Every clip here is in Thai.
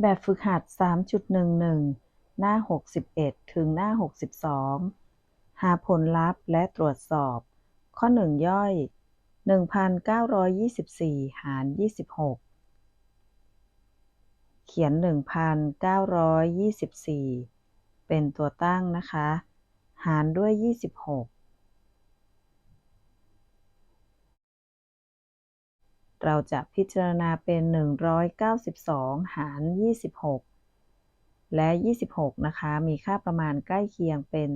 แบบฝึกหัด 3.11 หน้า 61 ถึงหน้า 62 หาผลลัพธ์และตรวจสอบ ข้อ 1 ย่อย 1,924 หาร 26 เขียน 1,924 เป็นตัวตั้งนะคะ หารด้วย 26 เราจะพิจารณาเป็น 192 หาร 26 และ 26 นะคะ มีค่าประมาณใกล้เคียงเป็น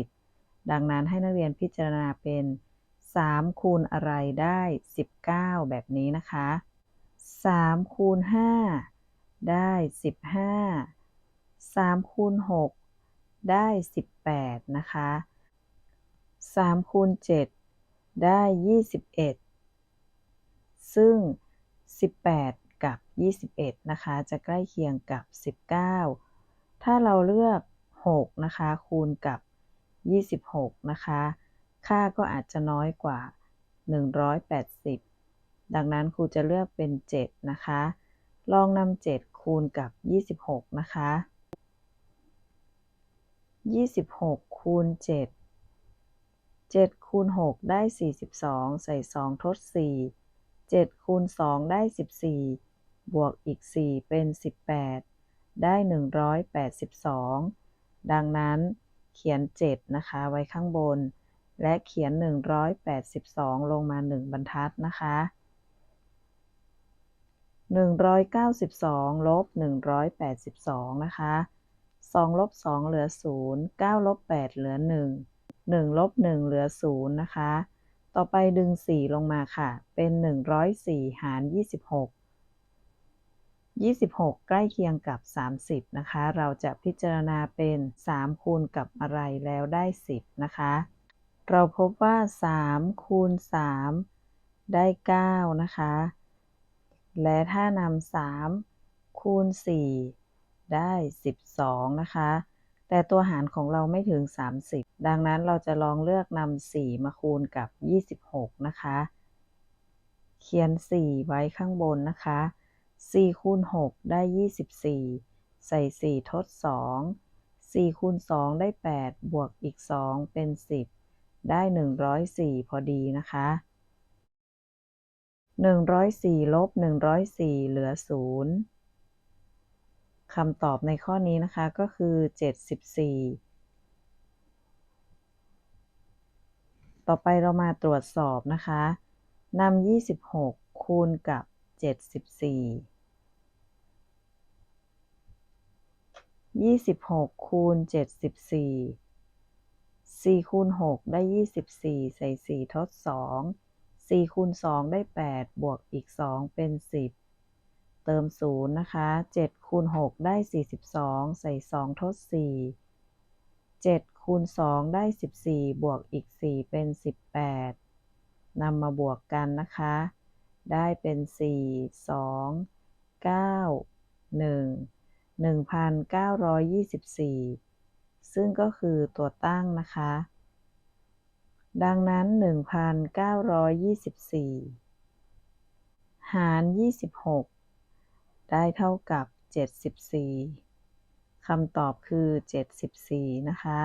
30 ดังนั้นให้นักเรียนพิจารณาเป็น 3 คูณอะไรได้ 19 แบบนี้นะคะ 3 คูณ 5 ได้ 15 3 คูณ 6 ได้ 18 นะคะ3คูณ7ได้ 21 ซึ่ง 18 กับ 21 นะคะ จะใกล้เคียงกับ 19 ถ้าเราเลือก 6 นะคะ คูณกับ 26 นะคะ ค่าก็อาจจะน้อยกว่า 180 ดังนั้นครูจะเลือกเป็น 7 นะคะ ลองนำ 7 คูณกับ 26 นะคะ 26 คูณ 7 7คูณ6ได้ 42 ใส่ 2 ทด 4 7คูณ2ได้ 14 บวกอีก 4 เป็น 18 ได้ 182 ดังนั้นเขียน 7 นะคะ ไว้ข้างบน และเขียน 182 ลงมา 1 บรรทัดนะคะ 192 ลบ 182 นะคะ 2 ลบ 2 เหลือ 0 9 ลบ 8 เหลือ 1 1 ลบ 1 เหลือ 0 นะคะ ต่อไปดึง 4 ลงมาค่ะ เป็น 104 หาร 26 26 ใกล้เคียงกับ 30 นะคะ เราจะพิจารณาเป็น 3 คูณกับอะไรแล้วได้ 10 นะคะ เราพบว่า 3 คูณ 3 ได้ 9 นะคะ และถ้านำ3คูณ 4 ได้ 12 นะคะ แต่ตัวหารของเราไม่ถึง 30 ดังนั้นเราจะลองเลือกนำ4มาคูณกับ 26 นะคะ เขียน 4 ไว้ข้างบนนะคะ 4 คูณ 6 ได้ 24 ใส่ 4 ทด 2 4คูณ 2 ได้ 8 บวกอีก 2 เป็น 10 ได้ 104 พอดีนะคะ 104 ลบ 104 เหลือ 0 คำตอบในข้อนี้นะคะก็คือ 74 ต่อไปเรามาตรวจสอบนะคะนำ26 คูณกับ 74 26คูณ74 4คูณ6ได้ 24 ใส่ 4 ทด 2 4คูณ2ได้ 8 บวกอีก 2 เป็น 10 เติม 0 นะคะ7คูณ6ได้ 42 ใส่ 2 ทด 4 7คูณ2ได้ 14 บวกอีก 4 เป็น 18นำมาบวกกันนะคะ ได้เป็น 4 2 9 1 1,924 ซึ่งก็คือตัวตั้งนะคะ ดังนั้น 1,924 หาร 26 ได้เท่ากับ 74คำตอบคือ 74 นะคะ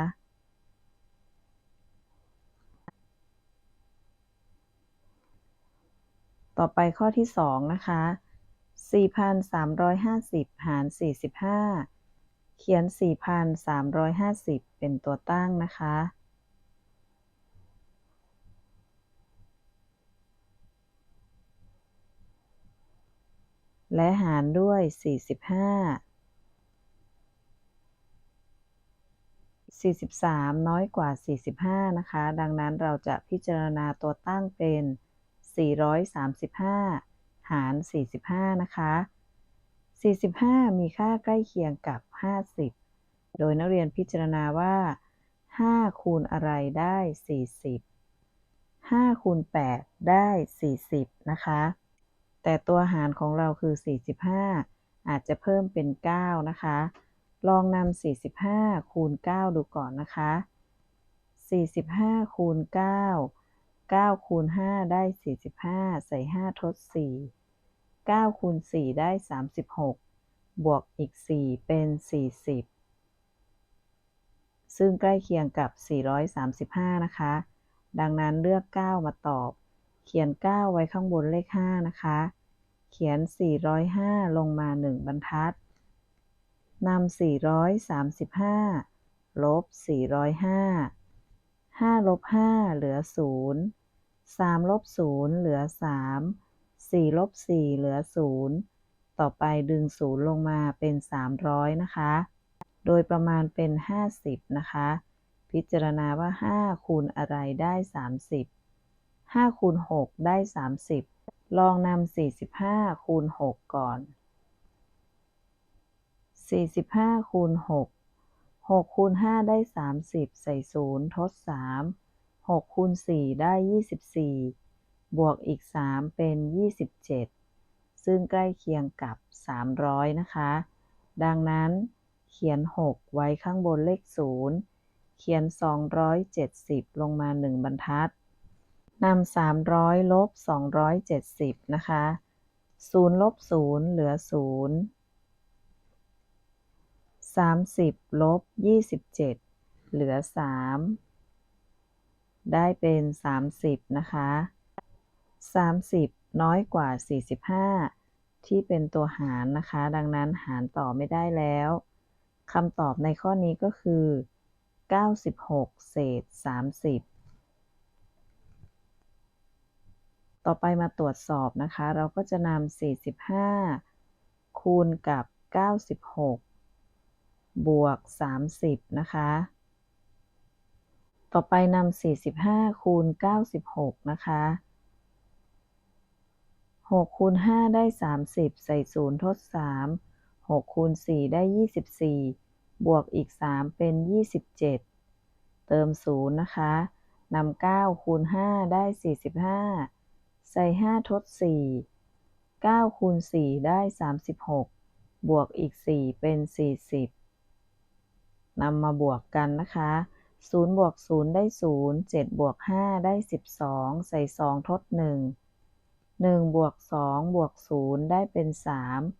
ต่อไปข้อที่ 2 นะคะ 4,350 หาร 45 เขียน 4,350 เป็นตัวตั้งนะคะ และหารด้วย 45 43 น้อยกว่า 45 นะคะ ดังนั้นเราจะพิจารณาตัวตั้งเป็น 435 หาร 45 นะคะ 45 มีค่าใกล้เคียงกับ 50 โดยนักเรียนพิจารณาว่า 5 คูณอะไรได้ 40 5 คูณ 8 ได้ 40 นะคะ แต่ตัวหารของเราคือ 45 อาจจะเพิ่มเป็น 9 นะคะ ลองนำ45 คูณ 9 ดูก่อนนะคะ 45 คูณ 9 9 คูณ 5 ได้ 45 ใส่ 5 ทด 4 9 คูณ 4 ได้ 36 บวกอีก 4 เป็น 40 ซึ่งใกล้เคียงกับ 435 นะคะ ดังนั้นเลือก 9 มาตอบเขียน 9 ไว้ข้างบนเลข 5 นะคะ เขียน 405 ลงมา 1 บรรทัดนำ435 ลบ 405 5ลบ5เหลือ 0 3ลบ0เหลือ 3 4ลบ4เหลือ 0 ต่อไปดึง 0 ลงมาเป็น 300 นะคะ โดยประมาณเป็น 50 นะคะ พิจารณาว่า 5 คูณอะไรได้ 30 5คูณ6ได้ 30 ลองนำ45 คูณ 6 ก่อน 45 คูณ 6 6 คูณ 5 ได้ 30 ใส่ 0 ทด 3 6 คูณ 4 ได้ 24 บวกอีก 3 เป็น 27 ซึ่งใกล้เคียงกับ 300 นะคะ ดังนั้นเขียน 6 ไว้ข้างบนเลข 0 เขียน 270 ลงมา 1 บรรทัด นำ300ลบ270นะคะ0ลบ0เหลือ0 30ลบ27เหลือ3ได้เป็น30นะคะ30น้อยกว่า45ที่เป็นตัวหารนะคะ ดังนั้นหารต่อไม่ได้แล้วคำตอบในข้อนี้ก็คือ 96 เศษ 30 ต่อไปมาตรวจสอบนะคะ เราก็จะนำ45 คูณกับ 96 บวก 30 นะคะ ต่อไปนำ45 คูณ 96 นะคะ6คูณ5ได้ 30 ใส่ 0 ทด 3 6คูณ4ได้ 24 บวกอีก 3 เป็น 27 เติม 0 นะคะนำ9คูณ5ได้ 45 ใส่5ทด4 9คูณ4ได้36บวกอีก4เป็น40นำมาบวกกันนะคะ0บวก0ได้0 7บวก5ได้12ใส่2ทด1 1บวก2บวก0ได้เป็น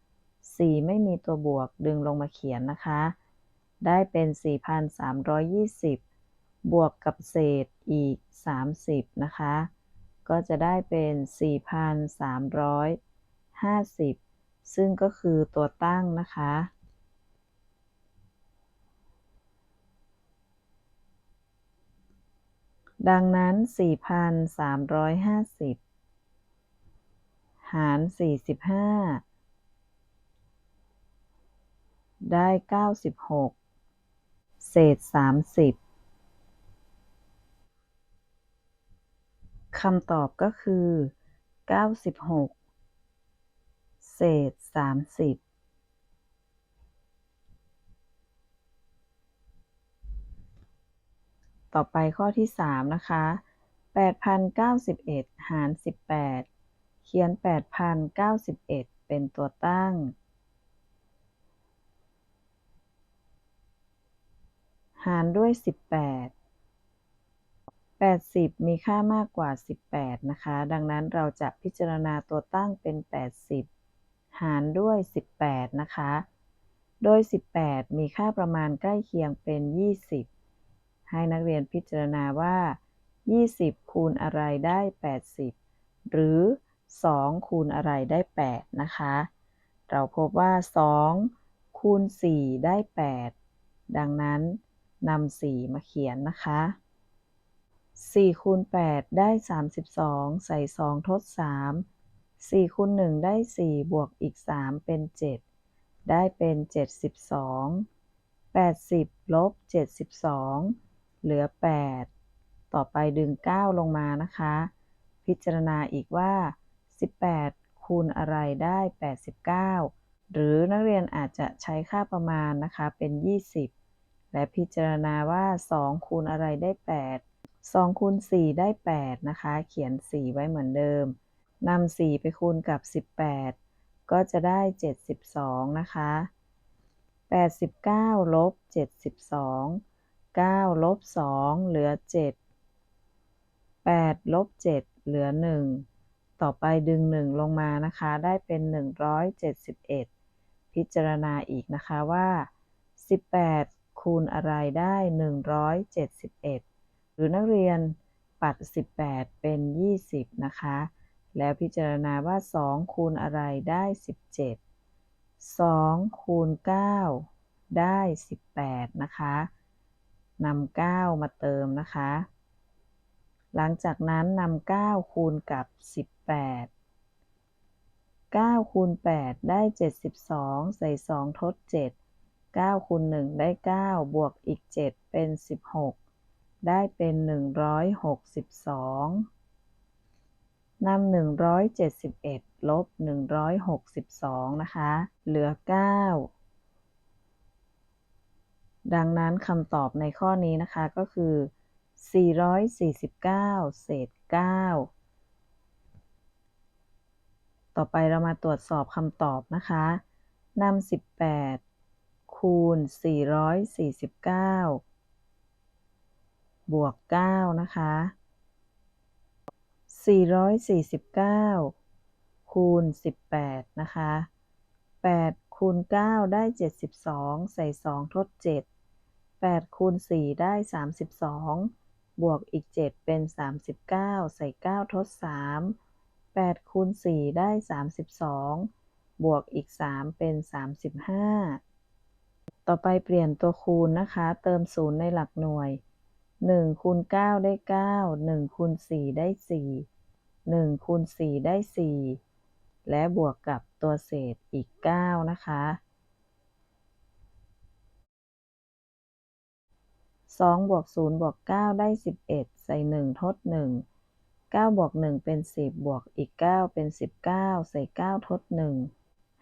3 4ไม่มีตัวบวกดึงลงมาเขียนนะคะ ได้เป็น4,320บวกกับเศษอีก30นะคะ ก็จะได้เป็น 4,350 ซึ่งก็คือตัวตั้งนะคะ ดังนั้น 4,350 หาร 45 ได้ 96 เศษ 30 คำตอบก็คือ 96 เศษ 30ต่อไปข้อที่ 3 นะคะ 8,091 หาร 18 เขียน 8,091 เป็นตัวตั้ง หารด้วย 18 80 มีค่ามากกว่า 18 นะคะ ดังนั้นเราจะพิจารณาตัวตั้งเป็น 80 หารด้วย 18 นะคะ โดย 18 มีค่าประมาณใกล้เคียงเป็น 20 ให้นักเรียนพิจารณาว่า 20 คูณอะไรได้ 80 หรือ 2 คูณอะไรได้ 8 นะคะ เราพบว่า 2 คูณ 4 ได้ 8 ดังนั้นนำ4มาเขียนนะคะ 4คูณ8ได้ 32 ใส่ 2 ทด 3 4คูณ1ได้ 4 บวกอีก 3 เป็น 7 ได้เป็น 72 80 ลบ 72 เหลือ 8 ต่อไปดึง 9 ลงมานะคะ พิจารณาอีกว่า 18 คูณอะไรได้ 89 หรือนักเรียนอาจจะใช้ค่าประมาณนะคะเป็น 20 และพิจารณาว่า 2 คูณอะไรได้ 8 2คูณ4ได้ 8 นะคะ เขียน 4 ไว้เหมือนเดิมนำ4ไปคูณกับ 18 ก็จะได้ 72 นะคะ 89ลบ72 9ลบ2เหลือ 7 8ลบ7เหลือ 1 ต่อไปดึง 1 ลงมานะคะ ได้เป็น 171 พิจารณาอีกนะคะว่า 18 คูณอะไรได้ 171 รือนักเรียนปัด 18 เป็น 20 นะคะ แล้วพิจารณาว่า 2 คูณอะไรได้ 17 2 คูณ 9 ได้ 18 นะคะนำ9มาเติมนะคะ หลังจากนั้นนำ9คูณกับ 18 9คูณ8ได้ 72 ใส่ 2 ทด 7 9คูณ1ได้ 9 บวกอีก 7 เป็น 16 ได้เป็น 162นำ171 ลบ 162 นะคะ เหลือ 9 ดังนั้นคำตอบในข้อนี้นะคะก็คือ 449 เศษ 9 ต่อไปเรามาตรวจสอบคำตอบนะคะนำ18 คูณ 449 บวก 9 นะคะ 449 คูณ 18 นะคะ 8 คูณ 9 ได้ 72 ใส่ 2 ทด 7 8 คูณ 4 ได้ 32 บวกอีก 7 เป็น 39 ใส่ 9 ทด 3 8 คูณ 4 ได้ 32 บวกอีก 3 เป็น 35 ต่อไปเปลี่ยนตัวคูณนะคะ เติม 0 ในหลักหน่วย หนึ่งคูณเก้าได้เก้าหนึ่งคูณสี่ได้สี่หนึ่งคูณสี่ได้สี่และบวกกับตัวเศษอีกเก้านะคะสองบวกศูนย์บวกเก้าได้สิบเอ็ดใส่หนึ่งทดหนึ่งเก้าบวกหนึ่งเป็นสิบบวกอีกเก้าเป็นสิบเก้าใส่เก้าทดหนึ่ง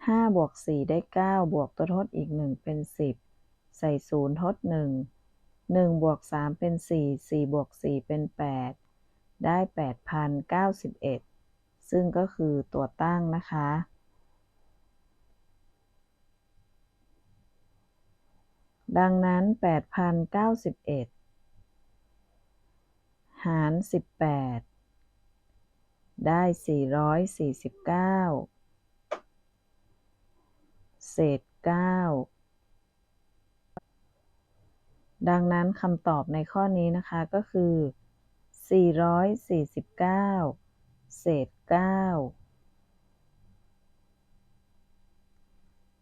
ห้าบวกสี่ได้เก้าบวกตัวทดอีกหนึ่งเป็นสิบใส่ศูนย์ทดหนึ่ง 1บวก3เป็น 4 4บวก4เป็น 8 ได้ 8,091 ซึ่งก็คือตัวตั้งนะคะ ดังนั้น 8,091 หาร 18 ได้ 449 เศษ 9 ดังนั้นคำตอบในข้อนี้นะคะก็คือ 449 เศษ 9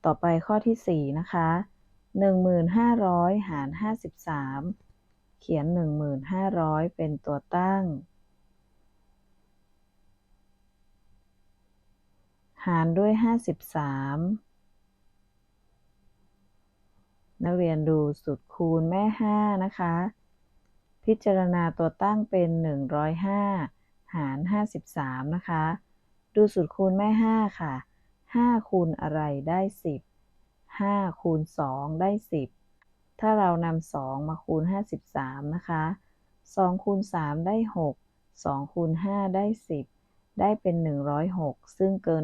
ต่อไปข้อที่ 4 นะคะ 1,500 หาร 53 เขียน 1,500 เป็นตัวตั้ง หารด้วย 53 นักเรียนดูสูตรคูณแม่ 5 นะคะ พิจารณาตัวตั้งเป็น 105 หาร 53 นะคะ ดูสูตรคูณแม่ 5 ค่ะ 5 คูณอะไรได้ 10 5 คูณ 2 ได้ 10 ถ้าเรานำ2 มาคูณ 53 นะคะ 2 คูณ 3 ได้ 6 2 คูณ 5 ได้ 10 ได้เป็น 106 ซึ่งเกิน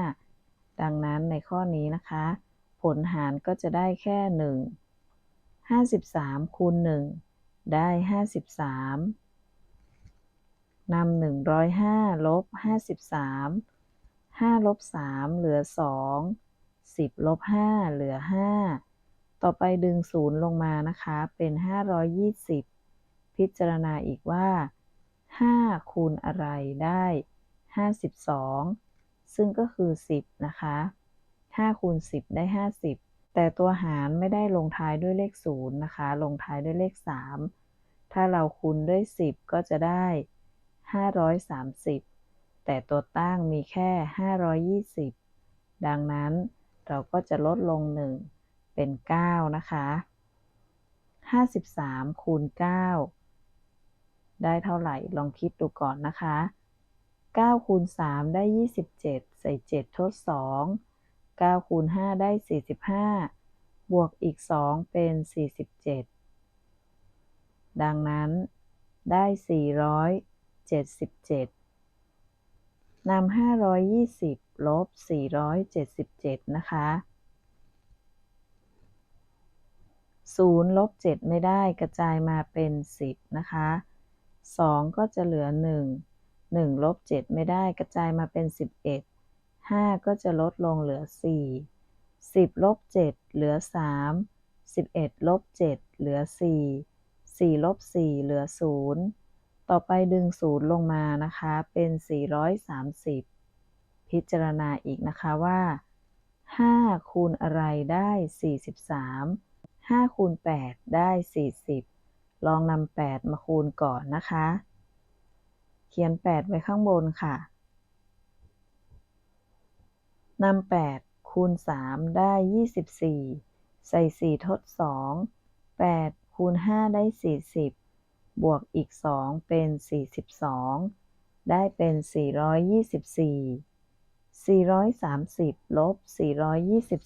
105 ดังนั้นในข้อนี้นะคะ ผลหารก็จะได้แค่ 1 53 คูณ 1 ได้ 53นำ105 ลบ 53 5 ลบ 3 เหลือ 2 10 ลบ 5 เหลือ 5 ต่อไปดึง 0 ลงมานะคะ เป็น 520 พิจารณาอีกว่า 5 คูณอะไรได้ 52 ซึ่งก็คือ 10 นะคะ 5คูณ10 ได้ 50 แต่ตัวหารไม่ได้ลงท้ายด้วยเลข0นะคะ ลงท้ายด้วยเลข 3 ถ้าเราคูณด้วย 10 ก็จะได้ 530 แต่ตัวตั้งมีแค่ 520 ดังนั้นเราก็จะลดลง 1 เป็น 9 นะคะ 53 คูณ 9 ได้เท่าไหร่ ลองคิดดูก่อนนะคะ9คูณ3ได้ 27 ใส่ 7 ทด 2 9คูณ5ได้ 45 บวกอีก 2 เป็น 47 ดังนั้นได้ 477นำ520 ลบ 477 นะคะ0ลบ7ไม่ได้กระจายมาเป็น 10 นะคะ 2 ก็จะเหลือ 1 1ลบ7ไม่ได้กระจายมาเป็น 11 5 ก็จะลดลงเหลือ 4 10ลบ7เหลือ 3 11ลบ7เหลือ 4 4ลบ4เหลือ 0 ต่อไปดึง 0 ลงมานะคะเป็น 430 พิจารณาอีกนะคะว่า 5 คูณอะไรได้ 43 5 คูณ 8 ได้ 40 ลองนำ8 มาคูณก่อนนะคะ เขียน 8 ไว้ข้างบนค่ะ นำ8คูณ3ได้24ใส่4ทด2 8คูณ5ได้40บวกอีก2เป็น42ได้เป็น424 430ลบ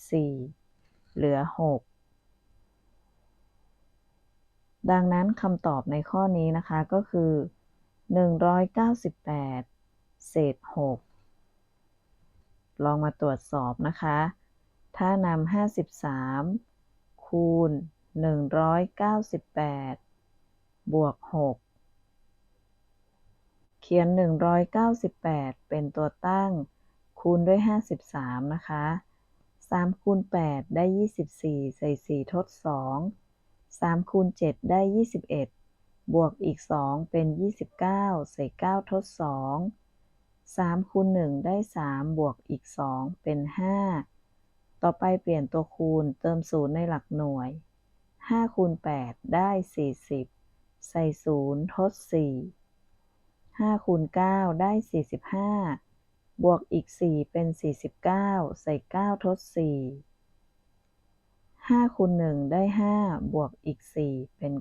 424เหลือ6ดังนั้นคำตอบในข้อนี้นะคะก็คือ 198 เศษ 6 ลองมาตรวจสอบนะคะ ถ้านำ53 คูณ 198 บวก 6 เขียน 198 เป็นตัวตั้ง คูณด้วย 53 นะคะ 3 คูณ 8 ได้ 24 ใส่ 4 ทด 2 3 คูณ 7 ได้ 21 บวกอีก 2 เป็น 29 ใส่ 9 ทด 2 3คูณ1ได้ 3 บวกอีก 2 เป็น 5 ต่อไปเปลี่ยนตัวคูณเติม0ในหลักหน่วย 5คูณ8ได้ 40 ใส่0ทด 4 5คูณ9ได้ 45 บวกอีก 4 เป็น 49 ใส่ 9 ทด 4 5คูณ1ได้ 5 บวกอีก 4 เป็น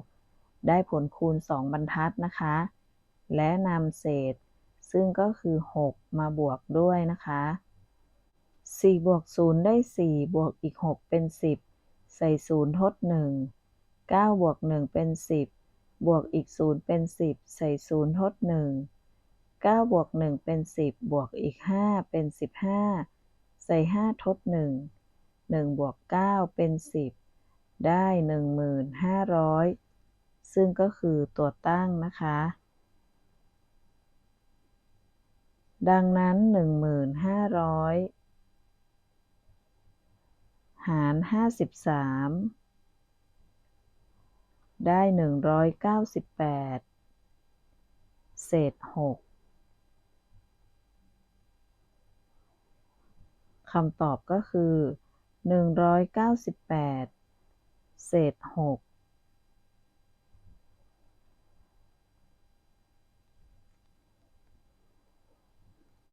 9 ได้ผลคูณ 2 บรรทัดนะคะ และนำเศษ ซึ่งก็คือ 6 มาบวกด้วยนะคะ 4 บวก 0 ได้ 4 บวกอีก 6 เป็น 10 ใส่ 0 ทด 1 9 บวก 1 เป็น 10 บวกอีก 0 เป็น 10 ใส่ 0 ทด 1 9 บวก 1 เป็น 10 บวกอีก 5 เป็น 15 ใส่ 5 ทด 1 1 บวก 9 เป็น 10 ได้ 1,500 ซึ่งก็คือตัวตั้งนะคะ ดังนั้น1,500หาร53ได้198เศษ6คำตอบก็คือ198เศษ6